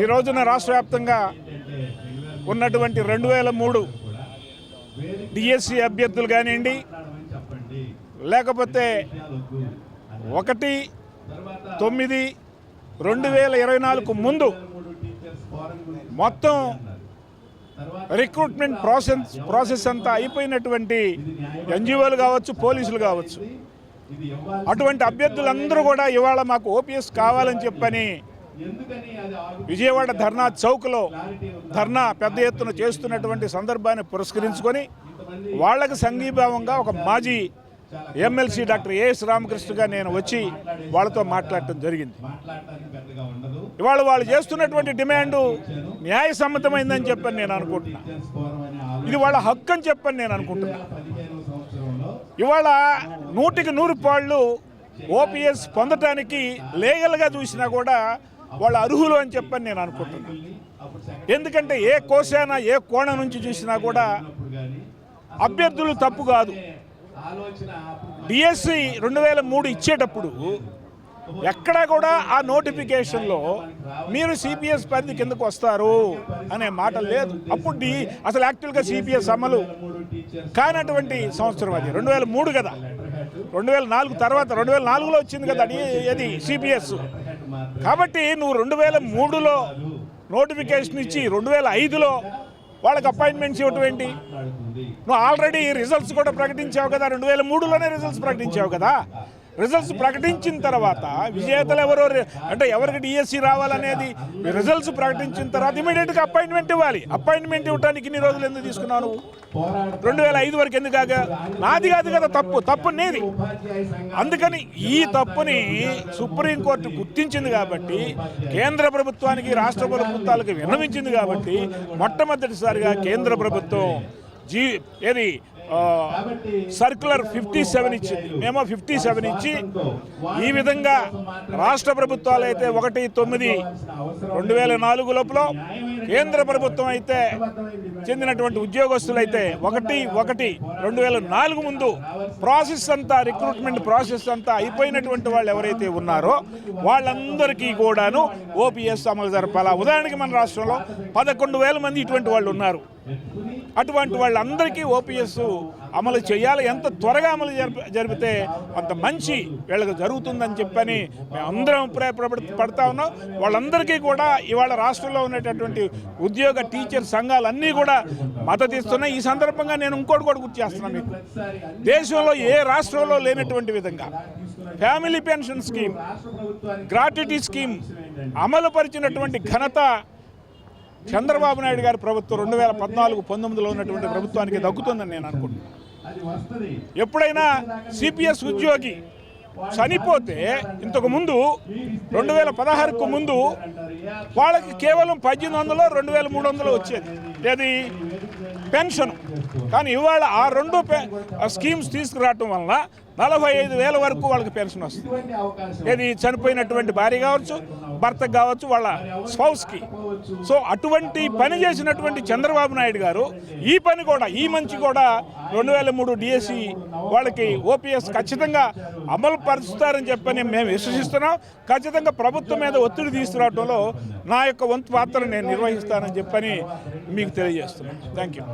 ఈ రోజున రాష్ట్ర వ్యాప్తంగా ఉన్నటువంటి రెండు వేల మూడు డిఎస్సి అభ్యర్థులు కానివ్వండి లేకపోతే ఒకటి తొమ్మిది రెండు వేల ఇరవై నాలుగు ముందు మొత్తం రిక్రూట్మెంట్ ప్రాసెస్ ప్రాసెస్ అంతా అయిపోయినటువంటి ఎన్జిఓలు కావచ్చు పోలీసులు కావచ్చు. అటువంటి అభ్యర్థులందరూ కూడా ఇవాళ మాకు ఓపీఎస్ కావాలని చెప్పని విజయవాడ ధర్నా చౌక్లో ధర్నా పెద్ద ఎత్తున చేస్తున్నటువంటి సందర్భాన్ని పురస్కరించుకొని వాళ్ళకి సంఘీభావంగా ఒక మాజీ ఎమ్మెల్సీ డాక్టర్ ఏఎస్ రామకృష్ణగా నేను వచ్చి వాళ్ళతో మాట్లాడటం జరిగింది. ఇవాళ వాళ్ళు చేస్తున్నటువంటి డిమాండు న్యాయసమ్మతమైందని చెప్పని నేను అనుకుంటున్నా. ఇది వాళ్ళ హక్కు అని చెప్పని నేను అనుకుంటున్నా. ఇవాళ నూటికి నూరు పాళ్ళు ఓపీఎస్ పొందటానికి లీగల్గా చూసినా కూడా వాళ్ళ అర్హులు అని చెప్పని నేను అనుకుంటున్నాను ఎందుకంటే ఏ కోశాన ఏ కోణం నుంచి చూసినా కూడా అభ్యర్థులు తప్పు కాదు. డిఎస్సి రెండు వేల మూడు ఇచ్చేటప్పుడు ఎక్కడా కూడా ఆ నోటిఫికేషన్లో మీరు సిపిఎస్ పరిధి కిందకు వస్తారు అనే మాట లేదు. అప్పుడు అసలు యాక్చువల్గా సిపిఎస్ అమలు కానటువంటి సంవత్సరం అది రెండు వేల మూడు కదా. రెండు వేల నాలుగు తర్వాత రెండు వేల నాలుగులో వచ్చింది కదా అది సిపిఎస్ కాబట్టి నువ్వు రెండు వేల మూడులో నోటిఫికేషన్ ఇచ్చి రెండు వేల ఐదులో వాళ్ళకి అపాయింట్మెంట్స్ ఇవ్వటం ఏంటి? నువ్వు ఆల్రెడీ రిజల్ట్స్ కూడా ప్రకటించావు కదా రెండు వేల మూడులోనే రిజల్ట్స్ ప్రకటించావు కదా. రిజల్ట్స్ ప్రకటించిన తర్వాత విజేతలు ఎవరో అంటే ఎవరికి డిఎస్సి రావాలనేది రిజల్ట్స్ ప్రకటించిన తర్వాత ఇమీడియట్గా అపాయింట్మెంట్ ఇవ్వాలి. అపాయింట్మెంట్ ఇవ్వడానికి ఇన్ని రోజులు ఎందుకు తీసుకున్నావు నువ్వు రెండు వేల ఐదు వరకు ఎందుకు కాగా నాది కాదు కదా తప్పు. తప్పు నేది. అందుకని ఈ తప్పుని సుప్రీంకోర్టు గుర్తించింది కాబట్టి కేంద్ర ప్రభుత్వానికి రాష్ట్ర ప్రభుత్వాలకు విన్నవించింది కాబట్టి మొట్టమొదటిసారిగా కేంద్ర ప్రభుత్వం జీ ఏది? సర్క్యులర్ ఫిఫ్టీ సెవెన్ ఇచ్చింది మేము ఫిఫ్టీ సెవెన్ ఇచ్చి ఈ విధంగా రాష్ట్ర ప్రభుత్వాలు అయితే ఒకటి తొమ్మిది రెండు వేల నాలుగు లోపల కేంద్ర ప్రభుత్వం అయితే చెందినటువంటి ఉద్యోగస్తులు అయితే ఒకటి ఒకటి రెండు వేల నాలుగు ముందు ప్రాసెస్ అంతా రిక్రూట్మెంట్ ప్రాసెస్ అంతా అయిపోయినటువంటి వాళ్ళు ఎవరైతే ఉన్నారో వాళ్ళందరికీ కూడాను ఓపీఎస్ అమలు జరపాలా. ఉదాహరణకి మన రాష్ట్రంలో పదకొండు వేల మంది ఇటువంటి వాళ్ళు ఉన్నారు. అటువంటి వాళ్ళందరికీ ఓపీఎస్ అమలు చేయాలి. ఎంత త్వరగా అమలు జరిపితే అంత మంచి వీళ్ళకి జరుగుతుందని చెప్పని మేము అందరం అభిప్రాయపడ పడతా ఉన్నాం. వాళ్ళందరికీ కూడా ఇవాళ రాష్ట్రంలో ఉన్నటువంటి ఉద్యోగ టీచర్ సంఘాలన్నీ కూడా మద్దతు ఇస్తున్నాయి. ఈ సందర్భంగా నేను ఇంకోటి కూడా గుర్తు చేస్తున్నాను మీకు. దేశంలో ఏ రాష్ట్రంలో లేనటువంటి విధంగా family pension scheme gratuity scheme అమలు పరిచినటువంటి ఘనత చంద్రబాబు నాయుడు గారి ప్రభుత్వం రెండు వేల పద్నాలుగు పంతొమ్మిదిలో ఉన్నటువంటి ప్రభుత్వానికి దక్కుతుందని నేను అనుకుంటున్నాను ఎప్పుడైనా సిపిఎస్ ఉద్యోగి చనిపోతే ఇంతకు ముందు రెండు వేల పదహారుకు ముందు వాళ్ళకి కేవలం పద్దెనిమిది వందలు రెండు వేల మూడు వందలు వచ్చేది. ఏది? పెన్షన్. కానీ ఇవాళ ఆ రెండు ఆ స్కీమ్స్ తీసుకురావటం వల్ల నలభై ఐదు వేల వరకు వాళ్ళకి పెన్షన్ వస్తుంది. ఇది చనిపోయినటువంటి భార్య కావచ్చు భర్తకు కావచ్చు వాళ్ళ స్పౌస్కి. సో అటువంటి పని చేసినటువంటి చంద్రబాబు నాయుడు గారు ఈ పని కూడా ఈ మంచి కూడా రెండు వేల మూడు డిఎస్సి వాళ్ళకి ఓపీఎస్ ఖచ్చితంగా అమలు పరుస్తారని చెప్పని మేము విశ్వసిస్తున్నాం. ఖచ్చితంగా ప్రభుత్వం మీద ఒత్తిడి తీసుకురావడంలో నా యొక్క వంతు పాత్ర నేను నిర్వహిస్తానని చెప్పని మీకు తెలియజేస్తున్నాను. Thank you